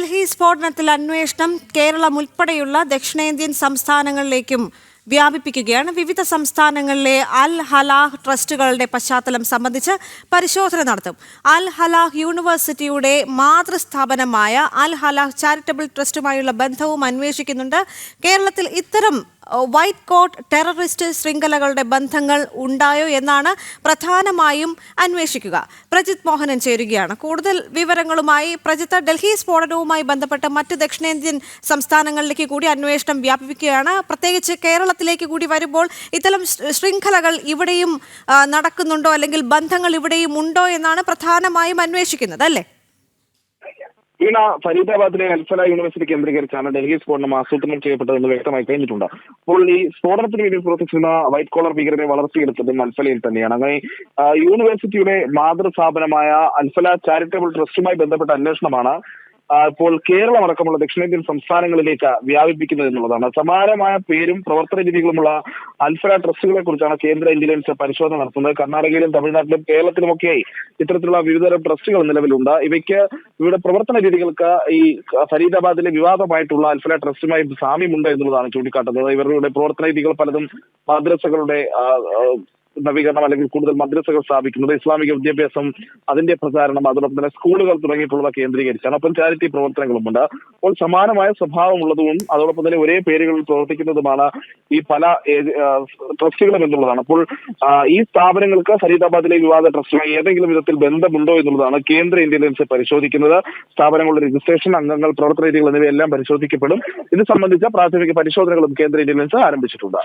ഡൽഹി സ്ഫോടനത്തിൽ അന്വേഷണം കേരളം ഉൾപ്പെടെയുള്ള ദക്ഷിണേന്ത്യൻ സംസ്ഥാനങ്ങളിലേക്കും വ്യാപിപ്പിക്കുകയാണ്. വിവിധ സംസ്ഥാനങ്ങളിലെ അൽ ഹലാഹ് ട്രസ്റ്റുകളുടെ പശ്ചാത്തലം സംബന്ധിച്ച് പരിശോധന നടത്തും. അൽ ഹലാഹ് യൂണിവേഴ്സിറ്റിയുടെ മാതൃസ്ഥാപനമായ അൽ ഹലാഹ് ചാരിറ്റബിൾ ട്രസ്റ്റുമായുള്ള ബന്ധവും അന്വേഷിക്കുന്നുണ്ട്. കേരളത്തിൽ ഇത്തരം വൈറ്റ് കോട്ട് ടെററിസ്റ്റ് ശൃംഖലകളുടെ ബന്ധങ്ങൾ ഉണ്ടായോ എന്നാണ് പ്രധാനമായും അന്വേഷിക്കുക. പ്രജിത് മോഹനൻ ചേരുകയാണ്. കൂടുതൽ വിവരങ്ങളുമായി പ്രജിത്ത് ഡൽഹി സ്ഫോടനവുമായി ബന്ധപ്പെട്ട് മറ്റ് ദക്ഷിണേന്ത്യൻ സംസ്ഥാനങ്ങളിലേക്ക് കൂടി അന്വേഷണം വ്യാപിപ്പിക്കുകയാണ്. പ്രത്യേകിച്ച് കേരളത്തിലേക്ക് കൂടി വരുമ്പോൾ ഇത്തരം ശൃംഖലകൾ ഇവിടെയും നടക്കുന്നുണ്ടോ അല്ലെങ്കിൽ ബന്ധങ്ങൾ ഇവിടെയും ഉണ്ടോ എന്നാണ് പ്രധാനമായും അന്വേഷിക്കുന്നത് അല്ലേ? വീണ ഫരീദാബാദിലെ അൽഫല യൂണിവേഴ്സിറ്റി കേന്ദ്രീകരിച്ചാണ് ഡൽഹി സ്ഫോടനം ആസൂത്രണം ചെയ്യപ്പെട്ടതെന്ന് വ്യക്തമായി കഴിഞ്ഞിട്ടുണ്ട്. അപ്പോൾ ഈ സ്ഫോടനത്തിന് വേണ്ടി പ്രവർത്തിച്ചിരുന്ന വൈറ്റ് കോളർ ഭീകരരെ വളർത്തിയെടുത്തതും അൽഫലയിൽ തന്നെയാണ്. അങ്ങനെ യൂണിവേഴ്സിറ്റിയുടെ മാതൃസ്ഥാപനമായ അൽഫല ചാരിറ്റബിൾ ട്രസ്റ്റുമായി ബന്ധപ്പെട്ട അന്വേഷണമാണ് ഇപ്പോൾ കേരളം അടക്കമുള്ള ദക്ഷിണേന്ത്യൻ സംസ്ഥാനങ്ങളിലേക്ക് വ്യാപിപ്പിക്കുന്നത് എന്നുള്ളതാണ്. സമാനമായ പേരും പ്രവർത്തന രീതികളുമുള്ള അൽഫല ട്രസ്റ്റുകളെ കുറിച്ചാണ് കേന്ദ്ര ഇന്റലിജൻസ് പരിശോധന നടത്തുന്നത്. കർണാടകയിലും തമിഴ്നാട്ടിലും കേരളത്തിലുമൊക്കെയായി ഇത്തരത്തിലുള്ള വിവിധ ട്രസ്റ്റുകൾ നിലവിലുണ്ട്. ഇവയ്ക്ക് ഇവയുടെ പ്രവർത്തന രീതികൾക്ക് ഈ ഫരീദാബാദിലെ വിവാദമായിട്ടുള്ള അൽഫല ട്രസ്റ്റുമായി സാമ്യമുണ്ട് എന്നുള്ളതാണ് ചൂണ്ടിക്കാട്ടുന്നത്. ഇവരുടെ പ്രവർത്തന രീതികൾ പലതും മദ്രസകളുടെ നവീകരണം അല്ലെങ്കിൽ കൂടുതൽ മദ്രസകൾ സ്ഥാപിക്കുന്നത് ഇസ്ലാമിക വിദ്യാഭ്യാസം അതിന്റെ പ്രചാരണം അതോടൊപ്പം തന്നെ സ്കൂളുകൾ തുടങ്ങിയിട്ടുള്ളവ കേന്ദ്രീകരിച്ചാണ്. ഒപ്പം ചാരിറ്റി പ്രവർത്തനങ്ങളുമുണ്ട്. അപ്പോൾ സമാനമായ സ്വഭാവമുള്ളതും അതോടൊപ്പം തന്നെ ഒരേ പേരുകളിൽ പ്രവർത്തിക്കുന്നതുമാണ് ഈ പല ട്രസ്റ്റുകളും എന്നുള്ളതാണ്. അപ്പോൾ ഈ സ്ഥാപനങ്ങൾക്ക് ഫരീദാബാദിലെ വിവാദ ട്രസ്റ്റുമായി ഏതെങ്കിലും വിധത്തിൽ ബന്ധമുണ്ടോ എന്നുള്ളതാണ് കേന്ദ്ര ഇന്റലിജൻസ് പരിശോധിക്കുന്നത്. സ്ഥാപനങ്ങളുടെ രജിസ്ട്രേഷൻ അംഗങ്ങൾ പ്രവർത്തന രീതികൾ എന്നിവയെല്ലാം പരിശോധിക്കപ്പെടും. ഇത് സംബന്ധിച്ച പ്രാഥമിക പരിശോധനകളും കേന്ദ്ര ഇന്റലിജൻസ് ആരംഭിച്ചിട്ടുണ്ട്.